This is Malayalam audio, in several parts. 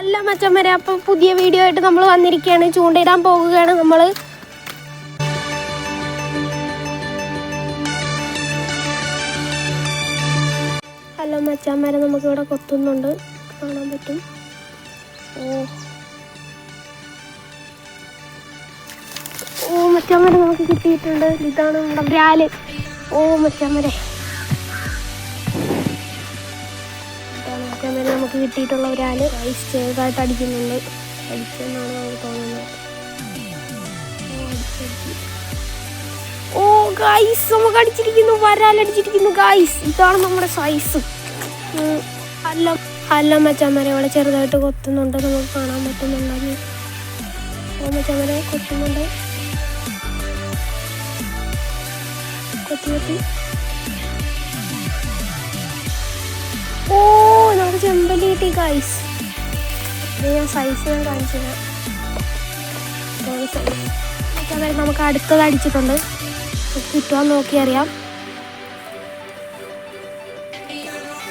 അല്ല മച്ചം വരെ അപ്പൊ പുതിയ വീഡിയോ ആയിട്ട് നമ്മൾ വന്നിരിക്കുകയാണ്. ചൂണ്ടയിടാൻ പോകുകയാണ് നമ്മൾ ഹലോ മച്ചാന്മാരെ നമുക്ക് ഇവിടെ കൊത്തുന്നുണ്ട്. കാണാൻ പറ്റും. ഓ. ഓ മച്ചാന്മാരെ നമുക്ക് കിട്ടിയിട്ടുണ്ട്. ഇതാണ് നമ്മുടെ ബ്രാൽ. ഓ മച്ചാന്മാരെ ഇതാണ് മച്ചാന്മാരെ നമുക്ക് കിട്ടിയിട്ടുള്ള ഒരാൾ ഐസ് ചെറുതായിട്ട് അടിക്കുന്നുണ്ട്. അടിച്ചെന്നാണ് നമുക്ക് തോന്നുന്നത്. ഓ, ഗൈസ് നമുക്ക് അടിച്ചിരിക്കുന്നു വരാലടിച്ചിരിക്കുന്നു ഗൈസ് ഇതാണ് നമ്മുടെ സൈസ് അല്ല അല്ല മച്ചാന്മാരെ ഇവിടെ ചെറുതായിട്ട് കൊത്തുന്നുണ്ട്. നമുക്ക് കാണാൻ പറ്റുന്നുണ്ടെന്ന് ഓ മച്ചാന്മാരെ കൊത്തുന്നുണ്ട്. കൊത്തി കൊത്തി. ഓ നമുക്ക് കിട്ടി ഗൈസ് ഞാൻ സൈസ് ഞാൻ കാണിച്ചു തരാം ഇതാണ് size. നമുക്ക് അടുത്തത് അടിച്ചിട്ടുണ്ട്. കിട്ടുവാൻ നോക്കി അറിയാം.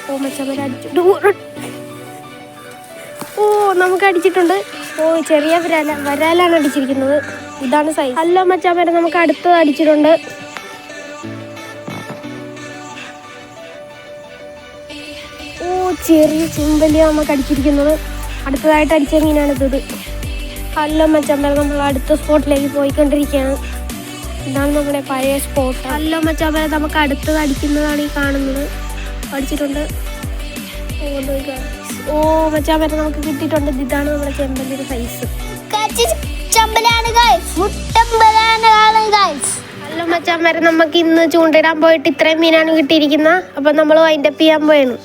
ഓ മച്ചമ്മര ഓ നമുക്ക് അടിച്ചിട്ടുണ്ട്. ഓ ചെറിയ വരാല വരാലാണ് അടിച്ചിരിക്കുന്നത്. ഇതാണ് സൈസ് അല്ല മച്ചാമ്മര നമുക്ക് അടുത്തത് അടിച്ചിട്ടുണ്ട്. ചെറിയ ചുമ്പലിയ നമുക്ക് അടിച്ചിരിക്കുന്നത് അടുത്തതായിട്ട് അടിച്ച മീനാണ് ഇത്. ഹലോ മച്ചാമ്മര നമ്മൾ അടുത്ത സ്പോട്ടിലേക്ക് പോയിക്കൊണ്ടിരിക്കുകയാണ്. ഇതാണ് നമ്മുടെ പഴയ സ്പോട്ട് ഹലോ മച്ചാമ്മര നമുക്ക് അടുത്തത് അടിക്കുന്നതാണ് ഈ കാണുന്നത്. അടിച്ചിട്ടുണ്ട്. ഓ, മച്ചാമ്പലം നമുക്ക് കിട്ടിയിട്ടുണ്ട്. ഇതാണ് നമ്മുടെ ചെമ്പല്ലിയുടെ സൈസ് ഹലോ നമുക്ക് ഇന്ന് ചൂണ്ടിടാൻ പോയിട്ട് ഇത്രയും മീനാണ് കിട്ടിയിരിക്കുന്നത്. അപ്പം നമ്മൾ വൈൻഡപ്പ് ചെയ്യാൻ പോയാണ്